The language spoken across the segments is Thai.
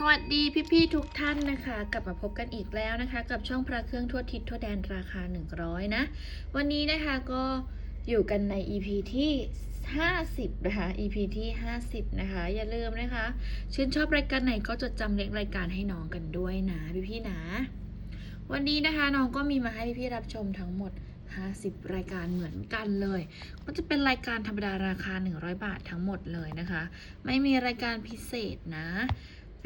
สวัสดีพี่ๆทุกท่านนะคะ กลับมาพบกันอีกแล้วนะคะ กับช่องพระเครื่องทั่วทิศทั่วแดนราคา 100 นะ วันนี้นะคะก็อยู่กันใน EP ที่ 50 นะคะ EP ที่ 50 นะคะ อย่าลืมนะคะ ชื่นชอบรายการไหนก็จดจำเลขรายการให้น้องกันด้วยนะพี่ๆนะ วันนี้นะคะน้องก็มีมาให้พี่ๆรับชมทั้งหมด 50 รายการเหมือนกันเลย ก็จะเป็นรายการธรรมดาราคา 100 บาททั้งหมดเลยนะคะ ไม่มีรายการพิเศษนะ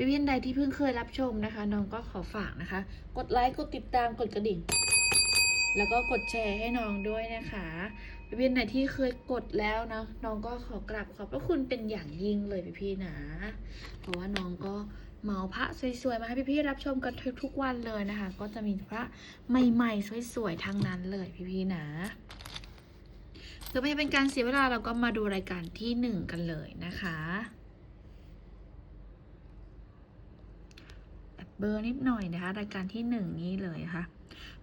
พี่พี่ใดที่เพิ่งเคยรับชมนะคะ น้องก็ขอฝากนะคะ กดไลค์กดติดตามกดกระดิ่ง แล้วก็กดแชร์ให้น้องด้วยนะคะพี่พี่ไหนที่เคยกดแล้วนะน้องก็ขอกราบขอบพระคุณเป็นอย่างยิ่งเลยพี่พี่นะเพราะว่าน้องก็เมาพระสวยๆมาให้พี่ๆรับชมกันทุกๆวันเลยนะคะ ก็จะมีพระใหม่ๆสวยๆทั้งนั้นเลยพี่ๆนะเพื่อไม่ให้เป็นการเสียเวลาเราก็มาดูรายการที่หนึ่งกันเลยนะคะแบบ เบอร์นิดหน่อยนะคะรายการที่หนึ่งนี้เลยค่ะ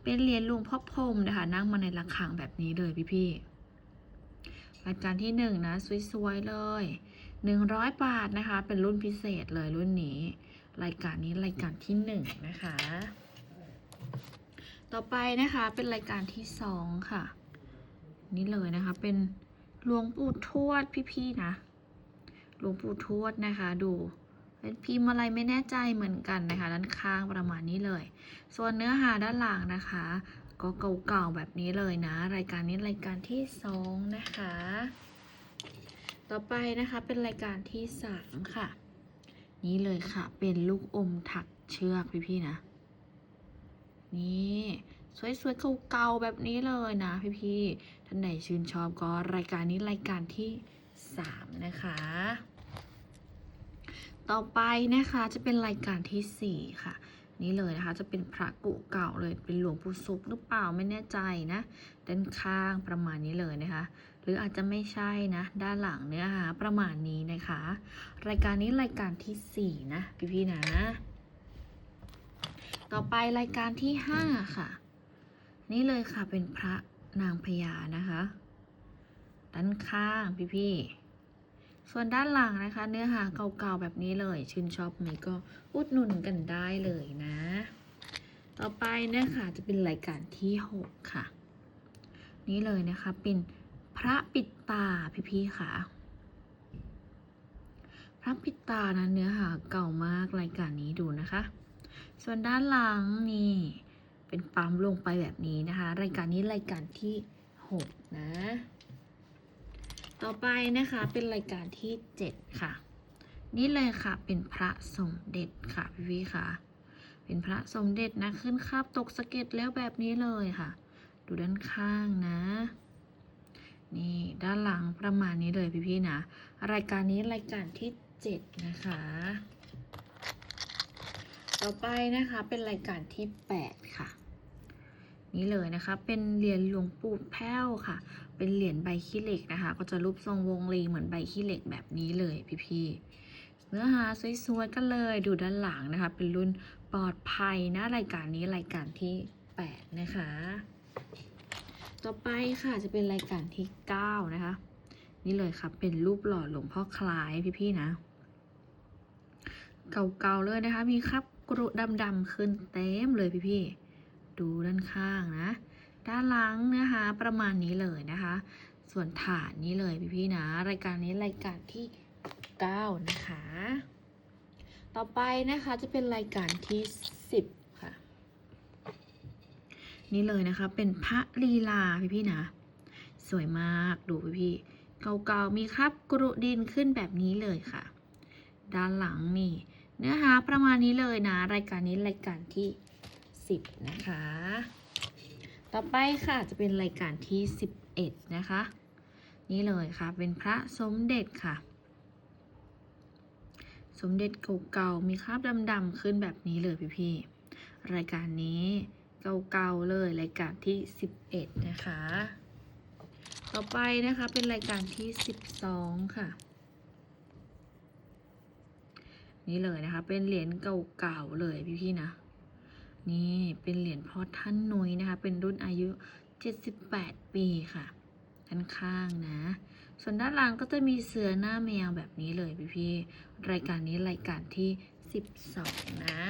เป็นเหรียญหลวงพ่อพรมนะคะ นั่งมาในระฆังแบบนี้เลยพี่ๆรายการที่หนึ่งนะสวยๆเลยหนึ่งร้อยบาทนะคะ เป็นรุ่นพิเศษเลยรุ่นนี้ รายการนี้รายการที่หนึ่งนะคะ ต่อไปนะคะเป็นรายการที่สองค่ะ นี่เลยนะคะเป็นหลวงปู่ทวดพี่ๆนะหลวงปู่ทวดนะคะดู พิมพ์อะไรไม่แน่ใจเหมือนกันนะคะ ด้านข้างประมาณนี้เลย ส่วนเนื้อหาด้านหลังนะคะ ก็เก่าๆแบบนี้เลยนะ รายการนี้รายการที่สองนะคะ ต่อไปนะคะเป็นรายการที่สามค่ะ นี่เลยค่ะ เป็นลูกอมถักเชือกพี่ๆนะ นี่สวยๆเก่าๆแบบนี้เลยนะพี่ๆท่านไหนชื่นชอบก็รายการนี้รายการที่สามนะคะ ต่อไปนะคะจะเป็นรายการที่สี่ค่ะ นี่เลยนะคะจะเป็นพระกุเก่าเลยเป็นหลวงปู่สุขหรือเปล่าไม่แน่ใจนะด้านข้างประมาณนี้เลยนะคะ หรืออาจจะไม่ใช่นะ ด้านหลังเนื้อหาประมาณนี้นะคะ รายการนี้รายการที่สี่นะพี่ๆนะต่อไปรายการที่ห้าค่ะ นี่เลยค่ะเป็นพระนางพญานะคะ ด้านข้างพี่ๆ ส่วนด้านหลังนะคะ เนื้อหาเก่าๆแบบนี้เลย ชื่นชอบไหมก็อุดหนุนกันได้เลยนะ ต่อไปนะคะจะเป็นรายการที่หกค่ะ นี่เลยนะคะเป็นพระปิดตาพี่ๆค่ะ พระปิดตานะเนื้อหาเก่ามากรายการนี้ดูนะคะ ส่วนด้านหลังนี่เป็นปั๊มลงไปแบบนี้นะคะ รายการนี้รายการที่ 6 นะ ต่อไปนะคะเป็นรายการที่ 7 ค่ะ นี่เลยค่ะเป็นพระสมเด็จค่ะพี่พี่ค่ะ เป็นพระสมเด็จนะขึ้นคาบตกสะเก็ดแล้วแบบนี้เลยค่ะ ดูด้านข้างนะ นี่ด้านหลังประมาณนี้เลยพี่พี่ๆนะ รายการนี้รายการที่ 7 นะคะ ต่อไปนะคะเป็นรายการที่ 8 ค่ะ นี่เลยนะคะเป็นเหรียญหลวงปู่แพ้วค่ะ เป็นเหรียญใบขี้เหล็กนะคะ ก็จะรูปทรงวงรีเหมือนใบขี้เหล็กแบบนี้เลยพี่ๆเนื้อหาสวยๆกันเลยดูด้านหลังนะคะ เป็นรุ่นปลอดภัยนะรายการนี้รายการที่ 8 นะคะ ต่อไปค่ะจะเป็นรายการที่ 9 นะคะ นี่เลยค่ะเป็นรูปหล่อหลวงพ่อคล้ายพี่ๆนะ เก่าๆเลยนะคะ มีครับกรุดำๆขึ้นเต็มเลยพี่ๆดูด้านข้างนะ ด้านหลังนะคะ ประมาณนี้เลยนะคะ ส่วนฐานนี้เลยพี่ๆนะ รายการนี้รายการที่ 9 นะคะ ต่อไปนะคะจะเป็นรายการที่ 10 ค่ะ นี่เลยนะคะเป็นพระลีลาพี่ๆนะ สวยมากดูพี่ๆเก่าๆมีครับกรุดินขึ้นแบบนี้เลยค่ะ ด้านหลังนี่เนื้อหาประมาณนี้เลยนะ รายการนี้รายการที่ 10 นะคะ ต่อไปค่ะจะเป็นรายการที่ 11 นะคะ นี่เลยค่ะเป็นพระสมเด็จค่ะ สมเด็จเก่าๆมีคราบดำๆขึ้นแบบนี้เลยพี่ๆรายการนี้เก่าๆเลยรายการที่ 11 นะคะ ต่อไปนะคะเป็นรายการที่ 12 ค่ะนี่เลยนะคะ เป็นเหรียญเก่าๆเลยพี่ๆนะ นี่เป็นเหรียญพ่อท่านนุ้ยนะคะ เป็นรุ่นอายุ 78 ปีค่ะด้านข้างนะ ส่วนด้านหลังก็จะมีเสือหน้าแมวแบบนี้เลยพี่ๆรายการนี้รายการที่ 12 นะ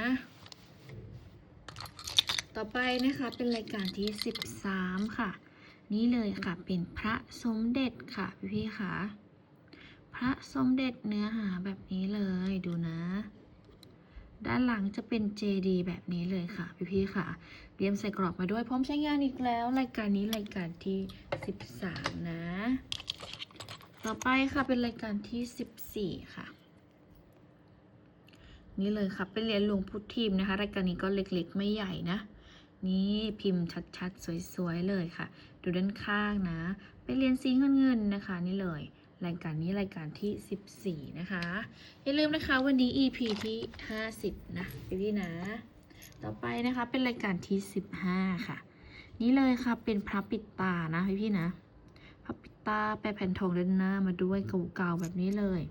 ต่อไปนะคะเป็นรายการที่ 13 ค่ะ นี่เลยค่ะเป็นพระสมเด็จค่ะพี่พี่ค่ะ พระสมเด็จเนื้อหาแบบนี้เลยดูนะ ด้านหลังจะเป็นเจดีแบบนี้เลยค่ะพี่ๆค่ะเตรียมใส่กรอบมาด้วยพร้อมใช้งานอีกแล้ว รายการนี้รายการที่ 13 นะ ต่อไปค่ะเป็นรายการที่ 14 ค่ะ นี่เลยค่ะเป็นเหรียญหลวงพุทธีมนะคะ รายการนี้ก็เล็กๆ ไม่ใหญ่นะ นี่พิมพ์ชัดๆ สวยๆ เลยค่ะ ดูด้านข้างนะ เป็นเหรียญสีเงินๆนะคะ นี่เลย รายการนี้รายการที่ 14 นะคะ อย่าลืมนะคะวันนี้ EP ที่ 50 นะพี่ๆนะ ต่อไปนะคะเป็นรายการที่ 15 ค่ะ นี่เลยค่ะเป็นพระปิดตานะพี่ๆนะพระปิดตาแปะแผ่นทองด้านหน้ามาด้วยเก่าๆแบบนี้เลย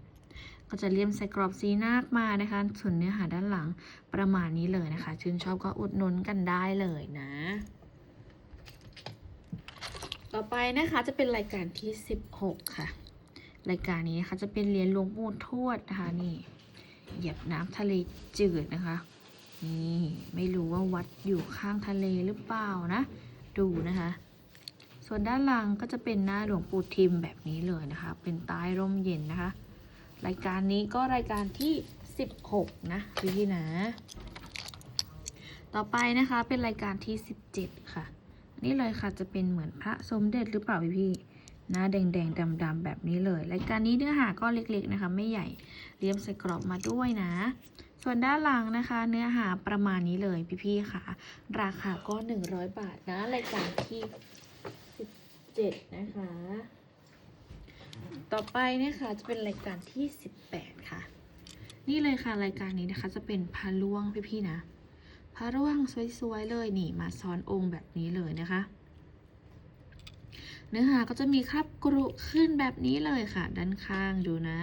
ก็จะเลี่ยมใส่กรอบสีนาคมานะคะ ส่วนเนื้อหาด้านหลังประมาณนี้เลยนะคะ ชื่นชอบก็อุดหนุนกันได้เลยนะต่อไปนะคะจะเป็นรายการที่ 16 ค่ะ รายการนี้นะคะจะเป็นเหรียญหลวงปู่ทวดนะคะนี่เหยียบน้ำทะเลจืดนะคะนี่ไม่รู้ว่าวัดอยู่ข้างทะเลหรือเปล่านะ ดูนะคะ ส่วนด้านหลังก็จะเป็นหน้าหลวงปู่ทิมแบบนี้เลยนะคะ เป็นใต้ร่มเย็นนะคะ รายการนี้ก็รายการที่ 16 นะพี่นะ ต่อไปนะคะเป็นรายการที่ 17 ค่ะ นี่เลยค่ะจะเป็นเหมือนพระสมเด็จหรือเปล่าพี่ๆห น้าแดงๆดำๆแบบนี้เลยรายการนี้เนื้อหาก็เล็กๆนะคะ ไม่ใหญ่เรียมใส่กรอบมาด้วยนะ ส่วนด้านหลังนะคะ เนื้อหาประมาณนี้เลยพี่ๆค่ะ ราคาก็ 100 บาทนะรายการที่ 17 นะคะ ต่อไปนะคะจะเป็นรายการที่ 18 ค่ะ นี่เลยค่ะรายการนี้นะคะจะเป็นพระล่วงพี่ๆนะพระล่วงสวยๆเลยนี่มาซ้อนองค์แบบนี้เลยนะคะ เนื้อหาก็จะมีคราบกรุขึ้นแบบนี้เลยค่ะ ด้านข้างดูนะ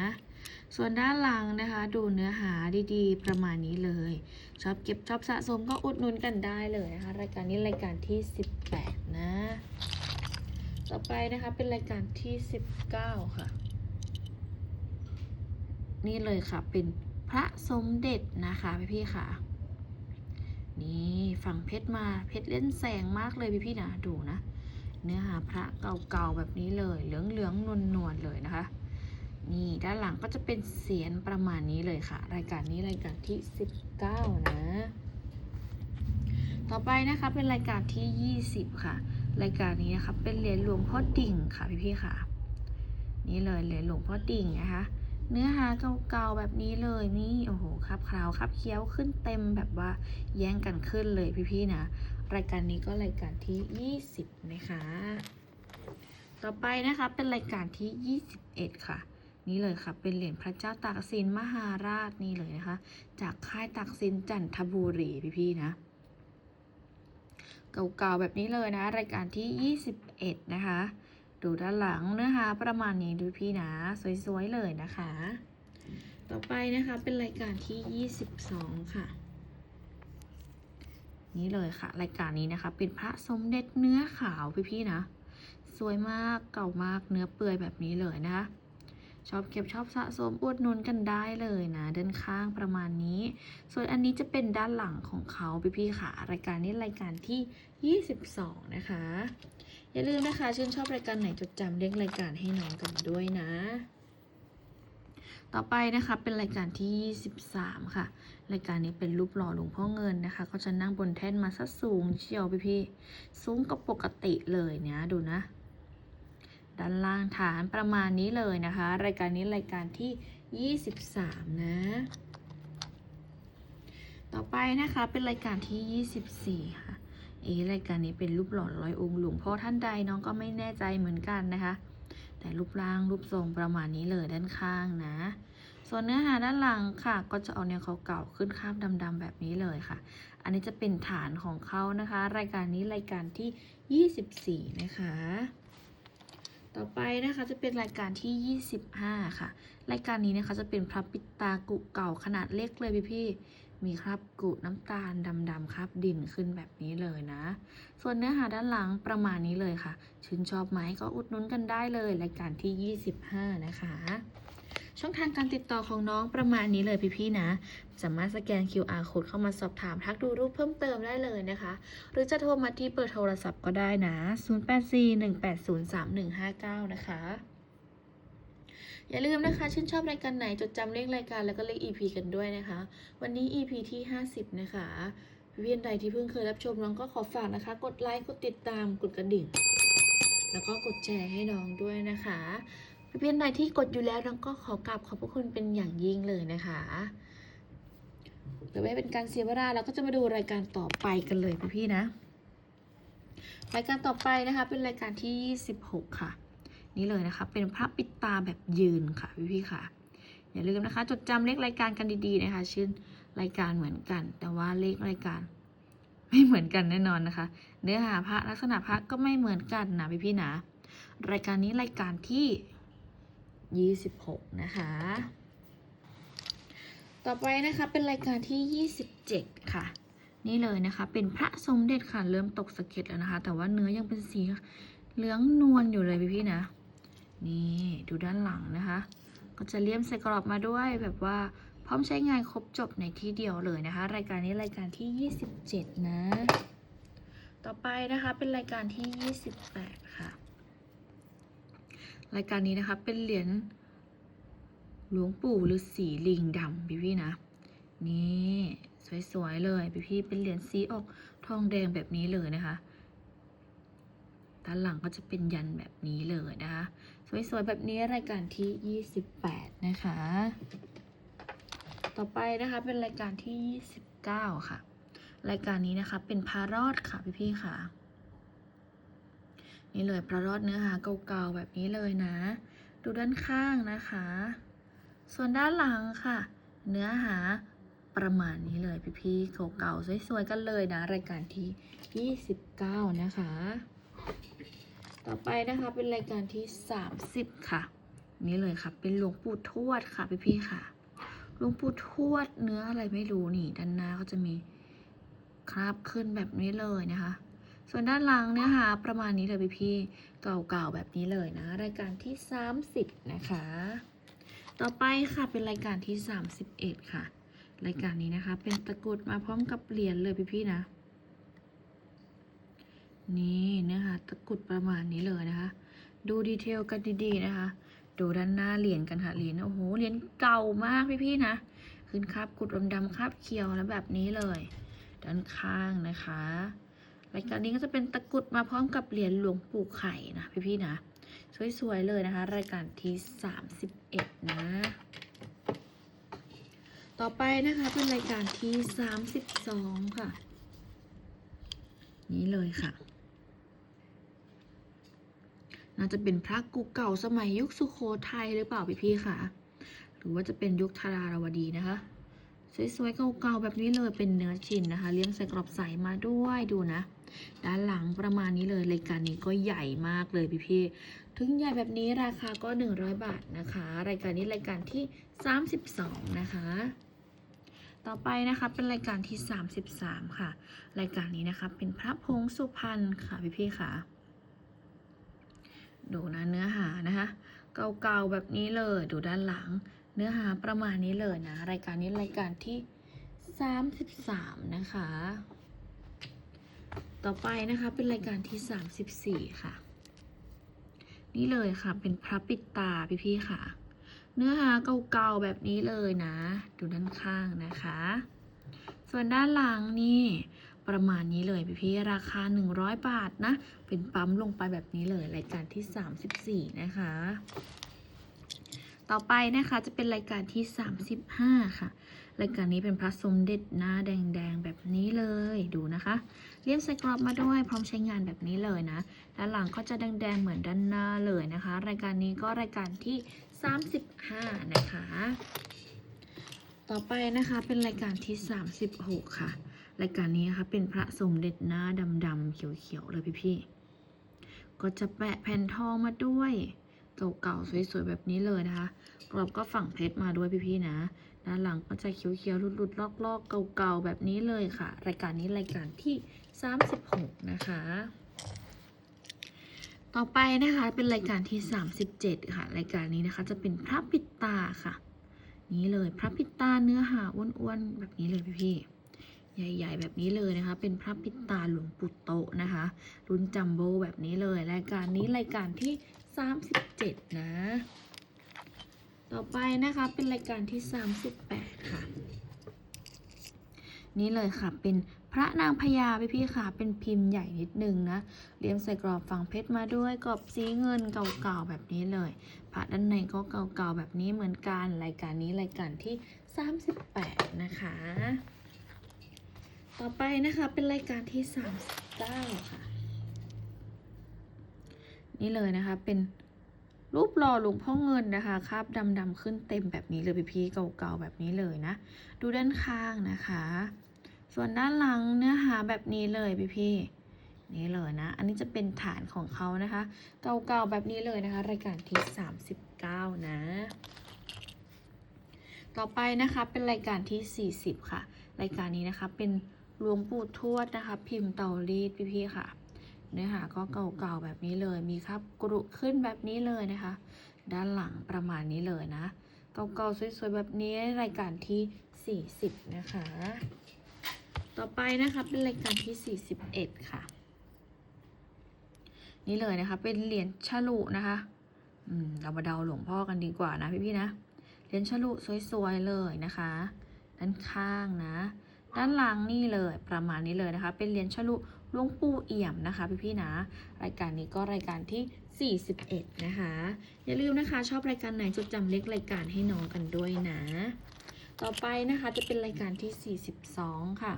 ส่วนด้านหลังนะคะ ดูเนื้อหาดีๆ ประมาณนี้เลย ชอบเก็บชอบสะสมก็อุดหนุนกันได้เลยนะคะ รายการนี้รายการที่ 18 นะ ต่อไปนะคะเป็นรายการที่ 19 ค่ะ นี่เลยค่ะเป็นพระสมเด็จนะคะพี่ๆค่ะนี่ฝั่งเพชรมาเพชรเล่นแสงมากเลยพี่ๆนะดูนะ เนื้อหาพระเก่าๆแบบนี้เลย เหลืองๆนวลๆเลยนะคะ นี่ด้านหลังก็จะเป็นเสียงประมาณนี้เลยค่ะ รายการนี้รายการที่ 19 นะ ต่อไปนะคะเป็นรายการที่ 20 ค่ะ รายการนี้นะคะเป็นเหรียญหลวงพ่อดิ่งค่ะพี่ๆค่ะ นี่เลยเหรียญหลวงพ่อดิ่งนะคะเนื้อหาเก่าๆแบบนี้เลยนี่โอ้โหครับคราวครับเคี้ยวขึ้นเต็มแบบว่าแย่งกันขึ้นเลยพี่ๆนะ รายการนี้ก็รายการที่ 20 นะคะ ต่อไปนะคะเป็นรายการที่ 21 ค่ะ นี่เลยค่ะ เป็นเหรียญพระเจ้าตากสินมหาราชนี่เลยนะคะ จากค่ายตากสินจันทบุรีพี่ๆนะเก่าๆแบบนี้เลยนะ รายการที่ 21 นะคะ ดูด้านหลังเนื้อหาประมาณนี้ดูพี่นะ สวยๆเลยนะคะ ต่อไปนะคะเป็นรายการที่ 22 ค่ะ นี่เลยค่ะ รายการนี้นะคะ เป็นพระสมเด็จเนื้อขาวพี่ๆนะ สวยมากเก่ามากเนื้อเปื่อยแบบนี้เลยนะคะชอบเก็บชอบสะสมอุดนุนกันได้เลยนะ ด้านข้างประมาณนี้ ส่วนอันนี้จะเป็นด้านหลังของเขาพี่ๆค่ะ รายการนี้รายการที่ 22 นะคะ อย่าลืมนะคะ ชื่นชอบรายการไหนจดจำเรียกรายการให้น้องกันด้วยนะ ต่อไปนะคะเป็นรายการที่23ค่ะ รายการนี้เป็นรูปหล่อหลวงพ่อเงินนะคะ ก็จะนั่งบนแท่นมาซะสูงเชียวพี่ๆสูงกว่าปกติเลยเนี่ยดูนะ ด้านล่างฐานประมาณนี้เลยนะคะ รายการนี้รายการที่ 23 นะ ต่อไปนะคะเป็นรายการที่ 24 ค่ะเอะรายการนี้เป็นรูปหล่อร้อยองค์หลวงพ่อท่านใดน้องก็ไม่แน่ใจเหมือนกันนะคะ แต่รูปร่างรูปทรงประมาณนี้เลยด้านข้างนะ ส่วนเนื้อหาด้านหลังค่ะ ก็จะเอาแนวเก่าๆขึ้นข้ามดำๆแบบนี้เลยค่ะ อันนี้จะเป็นฐานของเขานะคะ รายการนี้รายการที่ 24 นะคะต่อไปนะคะจะเป็นรายการที่ 25 ค่ะ รายการนี้นะคะจะเป็นพระปิตากุเก่าขนาดเล็กเลยพี่ๆ มีคราบกุน้ำตาลดำๆคราบดินขึ้นแบบนี้เลยนะ ส่วนเนื้อหาด้านหลังประมาณนี้เลยค่ะ ชื่นชอบไหมก็อุดหนุนกันได้เลยรายการที่ 25 นะคะ ช่องทางการติดต่อของน้องประมาณนี้เลยพี่ๆนะ สามารถสแกน QR code เข้ามาสอบถามทักดูรูปเพิ่มเติมได้เลยนะคะ หรือจะโทรมาที่เบอร์โทรศัพท์ก็ได้นะ 0841803159 นะคะ อย่าลืมนะคะ ชื่นชอบรายการไหนจดจำเลขรายการแล้วก็เลข EP กันด้วยนะคะ วันนี้ EP ที่ 50 นะคะเพี่ๆใดที่เพิ่งเคยรับชมน้องก็ขอฝากนะคะ กดไลค์กดติดตามกดกระดิ่ง แล้วก็กดแชร์ให้น้องด้วยนะคะเพี่ๆใดที่กดอยู่แล้วน้องก็ขอกราบขอบพระคุณเป็นอย่างยิ่งเลยนะคะเดี๋ยวไม่เป็นการเสียเวลาเราก็จะมาดูรายการต่อไปกันเลยพี่ๆนะ รายการต่อไปนะคะเป็นรายการที่ 26 ค่ะ นี่เลยนะคะ เป็นพระปิดตาแบบยืนค่ะพี่ๆค่ะ อย่าลืมนะคะ จดจำเลขรายการกันดีๆนะคะ ชื่อรายการเหมือนกัน แต่ว่าเลขรายการ ไม่เหมือนกันแน่นอนนะคะ เนื้อหาพระลักษณะพระก็ไม่เหมือนกันนะพี่ๆนะ รายการนี้รายการที่26นะคะ ต่อไปนะคะเป็นรายการที่27ค่ะนี่เลยนะคะ เป็นพระสมเด็จค่ะ เริ่มตกสะเก็ดแล้วนะคะ แต่ว่าเนื้อยังเป็นสีเหลืองนวลอยู่เลยพี่ๆนะ นี่ดูด้านหลังนะคะ ก็จะเลี่ยมใส่กรอบมาด้วยแบบว่าพร้อมใช้งานครบจบในที่เดียวเลยนะคะ รายการนี้รายการที่ 27 นะ ต่อไปนะคะเป็นรายการที่ 28 ค่ะ รายการนี้นะคะเป็นเหรียญหลวงปู่ฤาษีลิงดำพี่พี่นะ นี่สวยๆเลยพี่พี่เป็นเหรียญสีออกทองแดงแบบนี้เลยนะคะด้านหลังก็จะเป็นยันแบบนี้เลยนะคะ สวยๆแบบนี้รายการที่ 28 นะคะ ต่อไปนะคะเป็นรายการที่ 29 ค่ะ รายการนี้นะคะเป็นพารอดค่ะพี่ๆค่ะ นี่เลยพระรอดเนื้อหาเก่าๆแบบนี้เลยนะ ดูด้านข้างนะคะ ส่วนด้านหลังค่ะ เนื้อหาประมาณนี้เลยพี่ๆเก่าๆสวยๆกันเลยนะ รายการที่ 29 นะคะ ต่อไปนะคะเป็นรายการที่ 30 ค่ะ นี่เลยค่ะ เป็นหลวงปู่ทวดค่ะพี่ๆค่ะหลวงปู่ทวดเนื้ออะไรไม่รู้นี่ ด้านหน้าก็จะมีคราบขึ้นแบบนี้เลยนะคะ ส่วนด้านหลังเนื้อหาประมาณนี้เลยพี่พี่เก่าๆแบบนี้เลยนะ รายการที่ 30 นะคะ ต่อไปค่ะเป็นรายการที่ 31 ค่ะ รายการนี้นะคะ เป็นตะกรุดมาพร้อมกับเหรียญเลยพี่พี่นะ นี่เนื้อหาตะกรุดประมาณนี้เลยนะคะ ดูดีเทลกันดีๆนะคะ ดูด้านหน้าเหรียญกันค่ะเหรียญโอ้โหเหรียญเก่ามากพี่ๆนะขึ้นคราบกุดดำๆคราบเขียวแล้วแบบนี้เลย ด้านข้างนะคะรายการนี้ก็จะเป็นตะกรุดมาพร้อมกับเหรียญหลวงปู่ไข่นะพี่ๆนะสวยๆเลยนะคะ รายการที่ 31 นะต่อไปนะคะเป็นรายการที่ 32 ค่ะ นี่เลยค่ะ น่าจะเป็นพระกุเก่าสมัยยุคสุโขทัยหรือเปล่าพี่ๆค่ะหรือว่าจะเป็นยุคธาราวดีนะคะ สวยๆเก่าๆแบบนี้เลยเป็นเนื้อชิ้นนะคะ เลี้ยงใส่กรอบใสมาด้วยดูนะ ด้านหลังประมาณนี้เลยรายการนี้ก็ใหญ่มากเลยพี่ๆถึงใหญ่แบบนี้ราคาก็ 100 บาทนะคะ รายการนี้รายการที่ 32 นะคะต่อไปนะคะเป็นรายการที่ 33 ค่ะ รายการนี้นะคะเป็นพระพงสุพรรณค่ะพี่ๆค่ะ ดูนะเนื้อหานะคะเก่าๆแบบนี้เลยดูด้านหลัง เนื้อหาประมาณนี้เลยนะ รายการนี้รายการที่ 33 นะคะ ต่อไปนะคะเป็นรายการที่ 34 ค่ะ นี่เลยค่ะเป็นพระปิดตาพี่ๆค่ะ เนื้อหาเก่าๆแบบนี้เลยนะ ดูด้านข้างนะคะ ส่วนด้านหลังนี่ ประมาณนี้เลยพี่ๆราคา 100 บาทนะ เป็นปั๊มลงไปแบบนี้เลย รายการที่ 34 นะคะ ต่อไปนะคะจะเป็นรายการที่ 35 ค่ะ รายการนี้เป็นพระสมเด็จหน้าแดงๆแบบนี้เลยดูนะคะเลี่ยมใส่กรอบมาด้วยพร้อมใช้งานแบบนี้เลยนะ ด้านหลังก็จะแดงๆเหมือนด้านหน้าเลยนะคะ รายการนี้ก็รายการที่ 35 นะคะ ต่อไปนะคะเป็นรายการที่ 36 ค่ะ รายการนี้นะคะเป็นพระสมเด็จหน้าดำๆเขียวๆเลยพี่ๆก็จะแปะแผ่นทองมาด้วยเก่าๆสวยๆแบบนี้เลยนะคะกรอบก็ฝั่งเพชรมาด้วยพี่ๆนะด้านหลังก็จะเขียวๆหลุดๆลอกๆเก่าๆแบบนี้เลยค่ะ รายการนี้รายการที่ 36 นะคะ ต่อไปนะคะเป็นรายการที่ 37 ค่ะ รายการนี้นะคะจะเป็นพระปิดตาค่ะ นี้เลยพระปิดตาเนื้อหาอ้วนๆแบบนี้เลยพี่ๆ ใหญ่ ๆ แบบนี้เลยนะคะ เป็นพระปิตาหลวงปู่โตนะคะ รุ่นจัมโบ้แบบนี้เลย รายการนี้รายการที่ 37 นะ ต่อไปนะคะเป็นรายการที่ 38 ค่ะ นี่เลยค่ะเป็นพระนางพญาพี่พี่ๆค่ะ เป็นพิมพ์ใหญ่นิดนึงนะเรียมใส่กรอบฝังเพชรมาด้วยกรอบสีเงินเก่าๆแบบนี้เลย พระด้านในก็เก่าๆแบบนี้เหมือนกัน รายการนี้รายการที่ 38 นะคะ ต่อไปนะคะเป็นรายการที่ 39 ค่ะ นี่เลยนะคะเป็นรูปหล่อหลวงพ่อเงินนะคะคราบดำๆขึ้นเต็มแบบนี้เลยพี่ๆเก่าๆแบบนี้เลยนะ ดูด้านข้างนะคะ ส่วนด้านหลังเนื้อหาแบบนี้เลยพี่ๆนี่เลยนะ อันนี้จะเป็นฐานของเขานะคะ เก่าๆแบบนี้เลยนะคะ รายการที่ 39 นะ ต่อไปนะคะเป็นรายการที่ 40 ค่ะ รายการนี้นะคะเป็น หลวงปู่ทวดนะคะ พิมพ์เตารีดพี่ๆค่ะ เนื้อหาก็เก่าๆแบบนี้เลย มีครับกรุขึ้นแบบนี้เลยนะคะ ด้านหลังประมาณนี้เลยนะ เก่าๆสวยๆแบบนี้รายการที่ 40 นะคะ ต่อไปนะคะเป็นรายการที่ 41 ค่ะ นี่เลยนะคะ เป็นเหรียญฉลุนะคะอืมเรามาเดาหลวงพ่อกันดีกว่านะพี่ๆนะ เหรียญฉลุสวยๆเลยนะคะ ด้านข้างนะ ด้านหลังนี่เลยประมาณนี้เลยนะคะ เป็นเหรียญฉลุหลวงปู่เอี่ยมนะคะพี่ๆนะ รายการนี้ก็รายการที่ 41 นะคะ อย่าลืมนะคะ ชอบรายการไหนจดจำเลขรายการให้น้องกันด้วยนะ ต่อไปนะคะจะเป็นรายการที่ 42 ค่ะ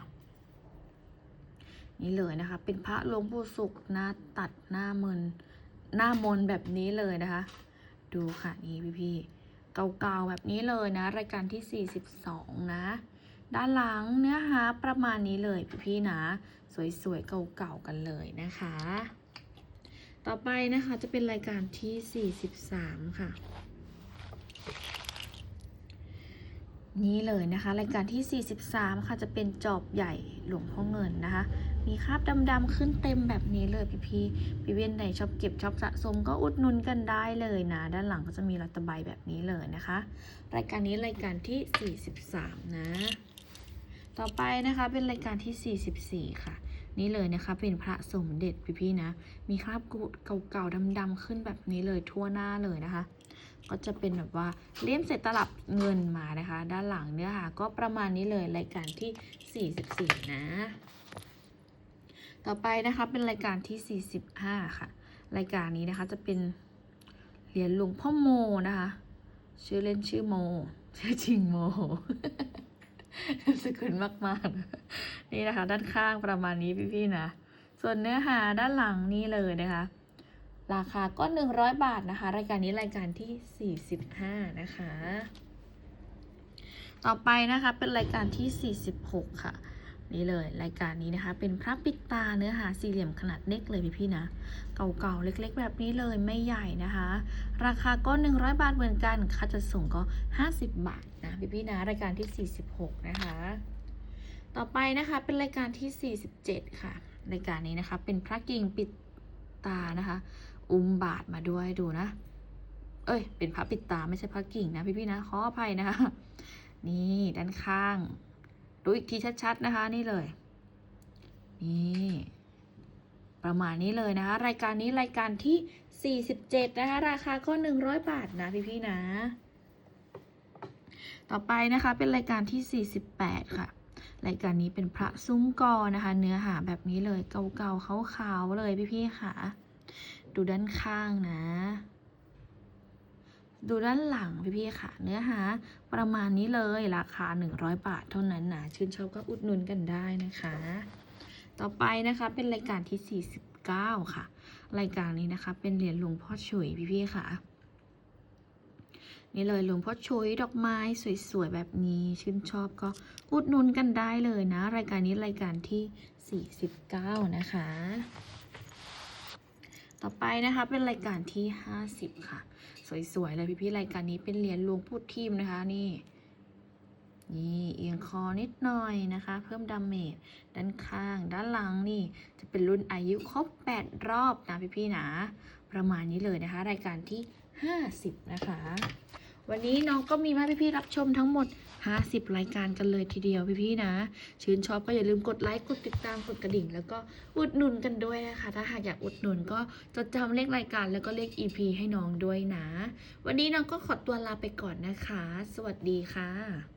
นี่เลยนะคะ เป็นพระหลวงปู่สุขหน้าตัดหน้ามนหน้ามนแบบนี้เลยนะคะ ดูค่ะนี่พี่ๆเก่าๆแบบนี้เลยนะ รายการที่ 42 นะ ด้านหลังเนื้อหาประมาณนี้เลยพี่ๆนะ สวยๆเก่าๆกันเลยนะคะ ต่อไปนะคะจะเป็นรายการที่ 43 ค่ะ นี่เลยนะคะ รายการที่ 43 ค่ะจะเป็นจอบใหญ่หลวงพ่อเงินนะคะ มีคราบดำๆขึ้นเต็มแบบนี้เลยพี่พี่ๆพี่เวียนไหนชอบเก็บชอบสะสมก็อุดหนุนกันได้เลยนะ ด้านหลังก็จะมีรัตใบแบบนี้เลยนะคะ รายการนี้รายการที่ 43 นะ ต่อไปนะคะเป็นรายการที่ 44 ค่ะ นี่เลยนะคะเป็นพระสมเด็จพี่ๆนะ มีคราบเก่าๆดำๆขึ้นแบบนี้เลยทั่วหน้าเลยนะคะ ก็จะเป็นแบบว่าเลี่ยมเสร็จตลับเงินมานะคะ ด้านหลังเนื้อหาก็ประมาณนี้เลยรายการที่ 44 นะ ต่อไปนะคะเป็นรายการที่ 45 ค่ะ รายการนี้นะคะจะเป็นเหรียญหลวงพ่อโมนะคะ ชื่อเล่นชื่อโมชื่อจริงโม สกุลมากๆนะนี่นะคะ ด้านข้างประมาณนี้พี่ๆนะ ส่วนเนื้อหาด้านหลังนี่เลยนะคะ ราคาก็ 100 บาทนะคะ รายการนี้รายการที่ 45 นะคะ ต่อไปนะคะเป็นรายการที่ 46 ค่ะ นี่เลยรายการนี้นะคะ เป็นพระปิดตาเนื้อหาสี่เหลี่ยมขนาดเล็กเลยพี่ๆนะ เก่าๆเล็กๆ แบบนี้เลยไม่ใหญ่นะคะ ราคาก็ 100 บาทเหมือนกันค่าจะส่งก็ 50 บาทนะพี่ๆนะรายการที่ 46 นะคะ ต่อไปนะคะเป็นรายการที่ 47 ค่ะรายการนี้นะคะ เป็นพระกิ่งปิดตานะคะ อุ้มบาทมาด้วยดูนะ เอ้ย เป็นพระปิดตาไม่ใช่พระกิ่งนะพี่ๆนะขออภัยนะคะนี่ด้านข้าง ดูอีกทีชัดๆนะคะนี่เลย นี่ประมาณนี้เลยนะคะ รายการนี้รายการที่ 47 นะคะ ราคาก็ 100 บาทนะพี่ๆนะ ต่อไปนะคะเป็นรายการที่ 48 ค่ะ รายการนี้เป็นพระซุ้มกอนะคะ เนื้อหาแบบนี้เลยเก่าๆขาวๆเลยพี่ๆค่ะ ดูด้านข้างนะ ดูด้านหลังพี่ๆค่ะ เนื้อหาประมาณนี้เลยราคา 100 บาทเท่านั้นนะชื่นชอบก็อุดหนุนกันได้นะคะ ต่อไปนะคะเป็นรายการที่ 49 ค่ะ รายการนี้นะคะ เป็นเหรียญหลวงพ่อฉุยพี่ๆค่ะนี่เลยหลวงพ่อฉุยดอกไม้สวยๆแบบนี้ชื่นชอบก็อุดหนุนกันได้เลยนะ รายการนี้รายการที่ 49 นะคะ ต่อไปนะคะเป็นรายการที่ 50 ค่ะ สวยๆเลยพี่ๆรายการนี้เป็นเหรียญหลวงปู่ทิมนะคะนี่นี่เอียงคอนิดหน่อยนะคะ เพิ่มดาเมจด้านข้าง ด้านหลังนี่ จะเป็นรุ่นอายุครบ 8 รอบนะพี่ๆนะ ประมาณนี้เลยนะคะ รายการที่ 50 นะคะ วันนี้น้องก็มีมาให้พี่ๆรับชมทั้งหมด 50 รายการกันเลยทีเดียวพี่ๆนะ ชื่นชอบก็อย่าลืมกดไลค์ กดติดตาม กดกระดิ่ง แล้วก็อุดหนุนกันด้วยนะคะ ถ้าหากอยากอุดหนุนก็จดจำเลขรายการแล้วก็เลข EP ให้น้องด้วยนะ วันนี้น้องก็ขอตัวลาไปก่อนนะคะ สวัสดีค่ะ